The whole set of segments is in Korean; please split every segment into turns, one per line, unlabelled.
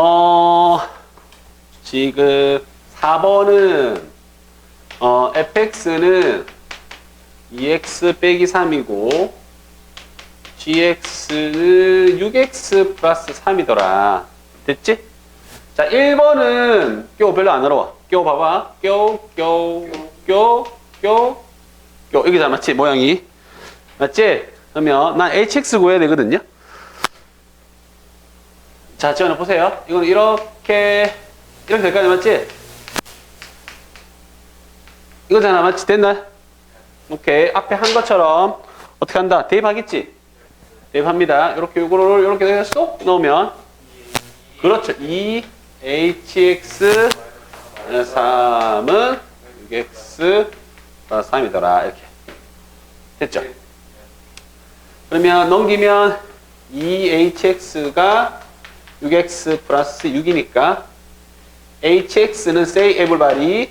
어, 지금 4번은, 어, fx는 2x 빼기 3이고, gx는 6x 플러스 3이더라. 됐지? 자, 1번은 껴 별로 안 어려워. 껴 봐봐. 껴, 껴, 껴, 껴, 껴. 잘 맞지? 모양이. 맞지? 그러면 난 hx 구해야 되거든요. 자, 지원해 보세요. 이건 이렇게, 이렇게 될까요? 맞지? 이거잖아. 맞지? 됐나? 오케이. 앞에 한 것처럼 어떻게 한다? 대입하겠지? 대입합니다. 이렇게 이거를 이렇게 쏙 넣으면 그렇죠. 2hx 3은 6x 3이더라. 이렇게. 됐죠? 그러면 넘기면 2hx가 6x 플러스 6이니까 hx는 say everybody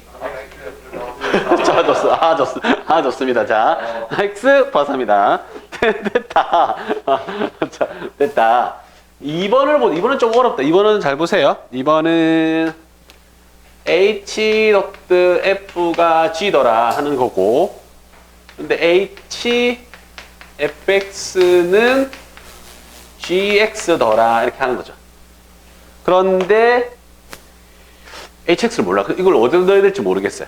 자, 좋습니다. 아, 좋습, 아, 좋습니다. 자, x 3이다. 됐다. 자, 됐다. 2번을 보, 2번은 좀 어렵다. 2번은 잘 보세요. 2번은 h 덕트 f가 g더라 하는 거고, 근데 h fx는 gx더라 이렇게 하는 거죠. 그런데 hx를 몰라. 이걸 어디다 넣어야 될지 모르겠어요.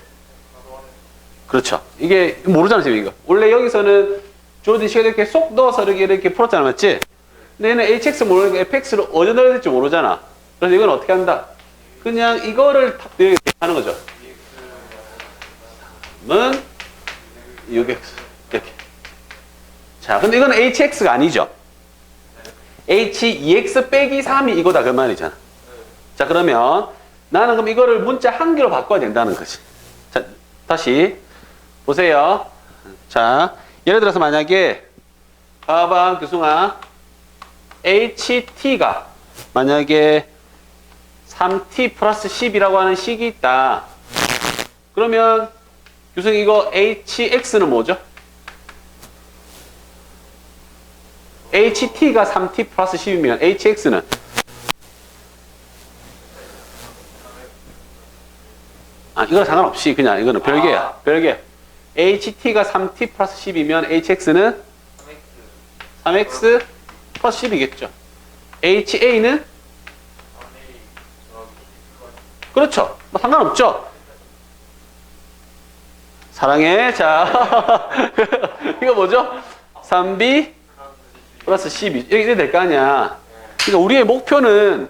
그렇죠. 이게 모르잖아요, 이거. 원래 여기서는 조디 씨가 이렇게 쏙 넣어서 이렇게, 이렇게 풀었잖아, 맞지? 근데 얘는 hx 모르니까 fx를 어디다 넣어야 될지 모르잖아. 그래서 이건 어떻게 한다? 그냥 이거를 탁 하는 거죠. 은 6x 이렇게. 자, 근데 이건 hx가 아니죠. h 2x 빼기 3이 이거다 그 말이잖아. 자, 그러면 나는 그럼 이거를 문자 한 개로 바꿔야 된다는 거지. 자, 다시 보세요. 자, 예를 들어서 만약에 봐봐, 교승아. ht가 만약에 3t 플러스 10이라고 하는 식이 있다. 그러면 교승 이거 hx는 뭐죠? ht가 3t 플러스 10이면 hx는 이거랑 상관없이 그냥 이거는 별개야. 별개. ht가 3t 플러스 10이면 hx는 3x 플러스 10이겠죠. ha는 그렇죠. 뭐 상관없죠. 사랑해. 자, 이거 뭐죠? 3b 플러스 12. 이렇게 될 거 아니야. 그러니까 우리의 목표는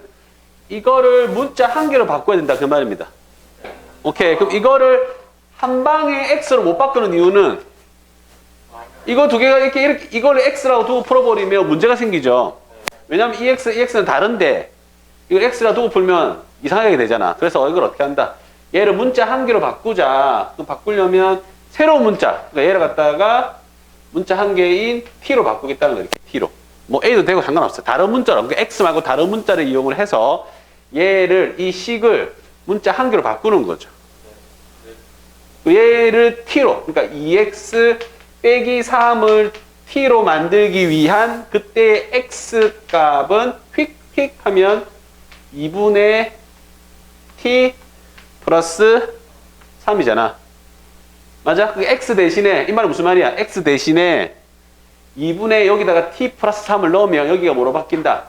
이거를 문자 한 개로 바꿔야 된다. 그 말입니다. 오케이. 그럼 이거를 한 방에 x로 못 바꾸는 이유는 이거 두 개가 이렇게, 이렇게 이거를 x라고 두고 풀어버리면 문제가 생기죠. 왜냐면 이 x, 이 x는 다른데 이걸 x라 두고 풀면 이상하게 되잖아. 그래서 이걸 어떻게 한다? 얘를 문자 한 개로 바꾸자. 그럼 바꾸려면 새로운 문자. 그러니까 얘를 갖다가 문자 한 개인 t로 바꾸겠다는 거예요. t로. 뭐 a도 되고 상관없어요. 다른 문자로. 그러니까 x 말고 다른 문자를 이용을 해서 얘를 이 식을 문자 한 개로 바꾸는 거죠. 얘를 t로. 그러니까 2x 빼기 3을 t로 만들기 위한 그때의 x 값은 휙휙 하면 2분의 t 플러스 3이잖아. 맞아? 그 x 대신에 이 말은 무슨 말이야? x 대신에 2분의 여기다가 t 플러스 3을 넣으면 여기가 뭐로 바뀐다?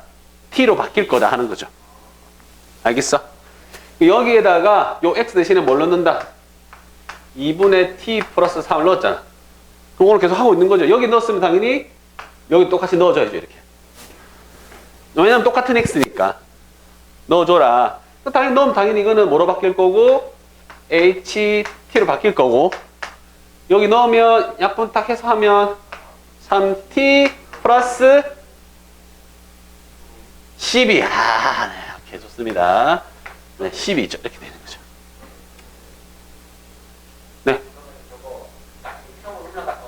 t로 바뀔 거다 하는 거죠. 알겠어? 여기에다가 요 x 대신에 뭘 넣는다? 2분의 t 플러스 3을 넣었잖아. 오늘 계속 하고 있는 거죠. 여기 넣었으면 당연히 여기 똑같이 넣어줘야죠. 이렇게. 왜냐면 똑같은 x니까. 넣어줘라. 당연히 넣으면 당연히 이거는 뭐로 바뀔 거고 ht로 바뀔 거고 여기 넣으면 약분 딱 해서 하면 3t 플러스 12. 아, 네. 오케이. 좋습니다. 네, 12죠. 이렇게 되는 거죠. 네.
저거 딱 이성을 올라가서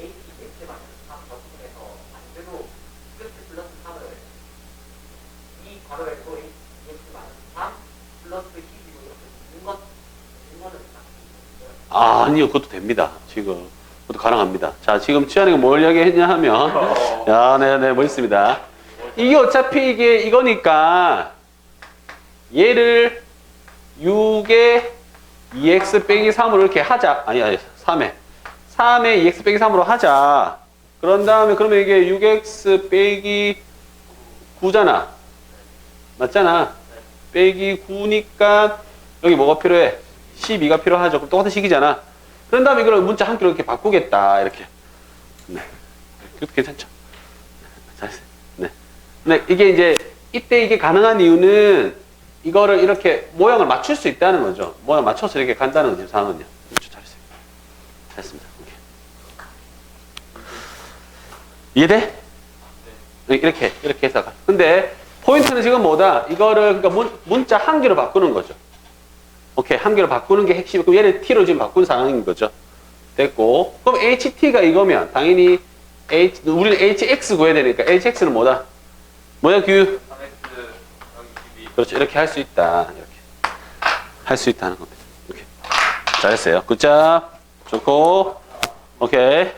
AT 넷째 만든 3 저분에서 반대로 끝에 플러스 3을 이 괄호에 또 AT 만든 3 플러스 12로 이렇게 있는 것 있는 거는 딱
아, 아니요. 그것도 됩니다. 지금. 그것도 가능합니다. 자, 지금 치아이가 뭘 이야기했냐 하면, 야, 네, 네, 뭐 있습니다. 이게 어차피 이게 이거니까, 얘를 6에 2x 빼기 3으로 이렇게 하자. 아니, 아니, 3에. 3에 2x 빼기 3으로 하자. 그런 다음에 그러면 이게 6x 빼기 9잖아. 맞잖아. 빼기 9니까 여기 뭐가 필요해? 12가 필요하죠. 그럼 똑같은 식이잖아. 그런 다음에 이걸 문자 한 개로 이렇게 바꾸겠다. 이렇게. 네. 그것도 괜찮죠. 잘했어요. 네. 근데 이게 이제 이때 이게 가능한 이유는 이거를 이렇게 모양을 맞출 수 있다는 거죠. 모양 맞춰서 이렇게 간다는 거죠. 상은요. 그렇죠. 잘했어요. 잘했습니다. 이해돼? 이렇게 이렇게 해서 가. 근데 포인트는 지금 뭐다? 이거를 그러니까 문, 문자 한 개로 바꾸는 거죠. 오케이 한 개로 바꾸는 게 핵심. 그럼 얘를 t로 지금 바꾼 상황인 거죠. 됐고 그럼 ht가 이거면 당연히 h 우리는 hx 구해야 되니까 hx는 뭐다? 뭐야 규?
3x 더하기 12
그렇죠. 이렇게 할 수 있다. 이렇게 할 수 있다는 겁니다. 이렇게 잘했어요. 굿잡 좋고 오케이